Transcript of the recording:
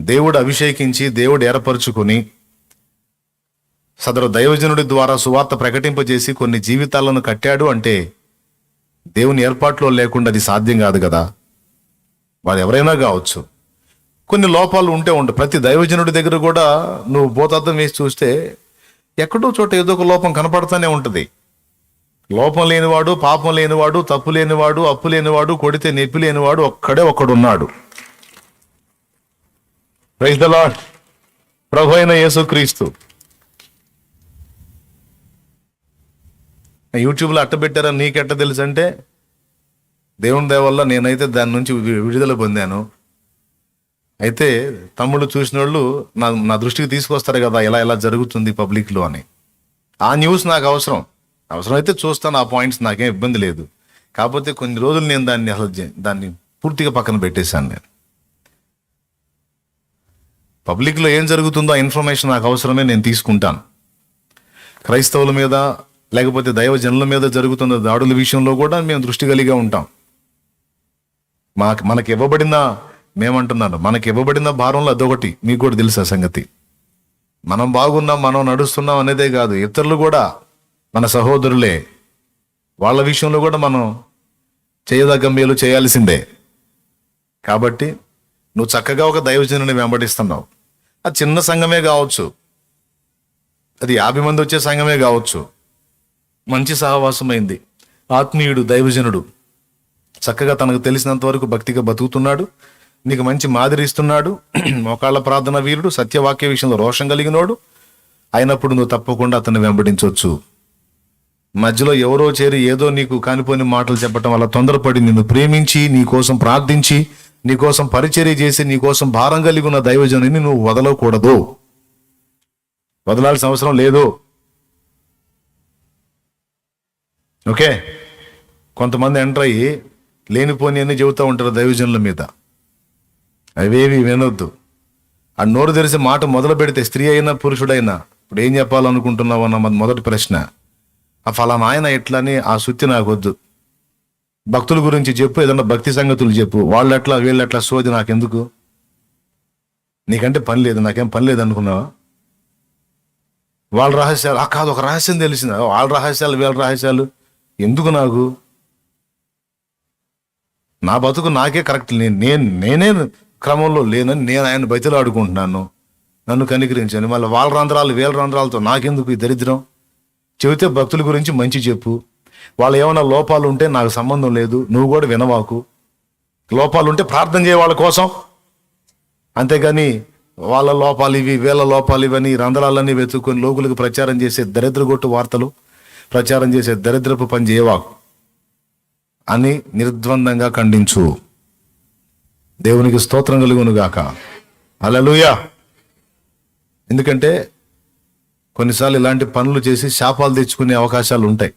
దేవుడు అభిషేకించి దేవుడు ఏర్పరచుకుని సదరు దైవజనుడి ద్వారా సువార్త ప్రకటింపజేసి కొన్ని జీవితాలను కట్టాడు అంటే దేవుని ఏర్పాట్లో లేకుండా అది సాధ్యం కాదు కదా. వారు ఎవరైనా కావచ్చు. కొన్ని లోపాలు ఉంటే ఉండు. ప్రతి దైవజనుడి దగ్గర కూడా నువ్వు భూతార్థం వేసి చూస్తే ఎక్కడో చోట ఏదో ఒక లోపం కనపడుతూనే ఉంటుంది. లోపం లేనివాడు పాపం లేనివాడు తప్పు లేనివాడు అప్పు లేనివాడు కొడితే నొప్పి లేనివాడు ఒక్కడే ఒక్కడున్నాడు. ప్రైజ్ ద లాడ్ ప్రభు అయిన యేసుక్రీస్తు యూట్యూబ్లో అట్ట నీకెట్ట తెలుసు అంటే దేవుని దయ వల్ల నేనైతే దాని నుంచి వి- విడుదల పొందాను. అయితే తమ్ముడు చూసిన వాళ్ళు నా నా దృష్టికి తీసుకొస్తారు కదా ఇలా ఇలా జరుగుతుంది పబ్లిక్లో అని. ఆ న్యూస్ నాకు అవసరం. అవసరం అయితే చూస్తాను ఆ పాయింట్స్ నాకేం ఇబ్బంది లేదు. కాకపోతే కొన్ని రోజులు నేను దాన్ని అసలు దాన్ని పూర్తిగా పక్కన పెట్టేశాను నేను. పబ్లిక్లో ఏం జరుగుతుందో ఆ ఇన్ఫర్మేషన్ నాకు అవసరమే నేను తీసుకుంటాను. క్రైస్తవుల మీద లేకపోతే దైవజనుల మీద జరుగుతున్న దాడుల విషయంలో కూడా మేము దృష్టి కలిగి ఉంటాం. మాకు మనకి ఇవ్వబడిన మేమంటున్నాను మనకి ఇవ్వబడిన భారంలో అదొకటి మీకు కూడా తెలుసు ఆ సంగతి. మనం బాగున్నాం మనం నడుస్తున్నాం అనేదే కాదు ఇతరులు కూడా మన సహోదరులే. వాళ్ళ విషయంలో కూడా మనం చేయదగ్గ మేలు చేయాల్సిందే. కాబట్టి నువ్వు చక్కగా ఒక దైవజనుని వెంబడిస్తున్నావు. అది చిన్న సంఘమే కావచ్చు. అది యాభై మంది వచ్చే సంఘమే కావచ్చు. మంచి సహవాసమైంది. ఆత్మీయుడు దైవజనుడు. చక్కగా తనకు తెలిసినంత వరకు భక్తిగా బతుకుతున్నాడు. నీకు మంచి మాదిరి ఇస్తున్నాడు. మోకాళ్ళ ప్రార్థన వీరుడు సత్యవాక్య విషయంలో రోషం కలిగినోడు. అయినప్పుడు నువ్వు తప్పకుండా అతన్ని వెంబడించవచ్చు మధ్యలో ఎవరో చేరి ఏదో నీకు కానిపోని మాటలు చెప్పటం వల్ల తొందరపడి నిన్ను ప్రేమించి నీ కోసం ప్రార్థించి నీ కోసం పరిచర్య చేసి నీ కోసం భారం కలిగి ఉన్న దైవజనుని నువ్వు వదలకూడదు. వదలాల్సిన అవసరం లేదు. ఓకే? కొంతమంది ఎంటర్ అయ్యి లేనిపోని అన్ని చెబుతూ ఉంటారు దైవజనుల మీద. అవేవి వినొద్దు. ఆ నోరు తెరిసి మాట మొదలు పెడితే స్త్రీ అయినా పురుషుడైనా ఇప్పుడు ఏం చెప్పాలనుకుంటున్నావు అన్న మొదటి ప్రశ్న. ఆ ఫలానా ఆయన ఎట్లని ఆ సుత్తి నాకు వద్దు. భక్తుల గురించి చెప్పు ఏదన్నా భక్తి సంగతులు చెప్పు. వాళ్ళు ఎట్లా వీళ్ళు ఎట్లా సోది నాకెందుకు? నీకంటే పని లేదు నాకేం పని లేదు అనుకున్నావా? వాళ్ళ రహస్యాలు ఆ కాదు ఒక రహస్యం తెలిసింది? వాళ్ళ రహస్యాలు వీళ్ళ రహస్యాలు? ఎందుకు నాకు? నా బతుకు నాకే కరెక్ట్. నేను నేను నేనే క్రమంలో లేనని నేను ఆయన బతిలో ఆడుకుంటున్నాను. నన్ను కనికరించాను మళ్ళీ వాళ్ళ రంధ్రాలు వీళ్ళ రంధ్రాలతో నాకెందుకు ఈ దరిద్రం? చెబితే భక్తుల గురించి మంచి చెప్పు. వాళ్ళు ఏమైనా లోపాలు ఉంటే నాకు సంబంధం లేదు నువ్వు కూడా వినవాకు. లోపాలు ఉంటే ప్రార్థన చేయ వాళ్ళ కోసం. అంతేగాని వాళ్ళ లోపాలు ఇవి వీళ్ళ లోపాలు ఇవని రంధ్రాలన్నీ వెతుక్కొని లోకులకు ప్రచారం చేసే దరిద్రగొట్టు వార్తలు ప్రచారం చేసే దరిద్రపు పని చేయవాకు. అని నిర్ద్వందంగా ఖండించు. దేవునికి స్తోత్రం కలుగును గాక అలలుయా ఎందుకంటే కొన్నిసార్లు ఇలాంటి పనులు చేసి శాపాలు తెచ్చుకునే అవకాశాలు ఉంటాయి.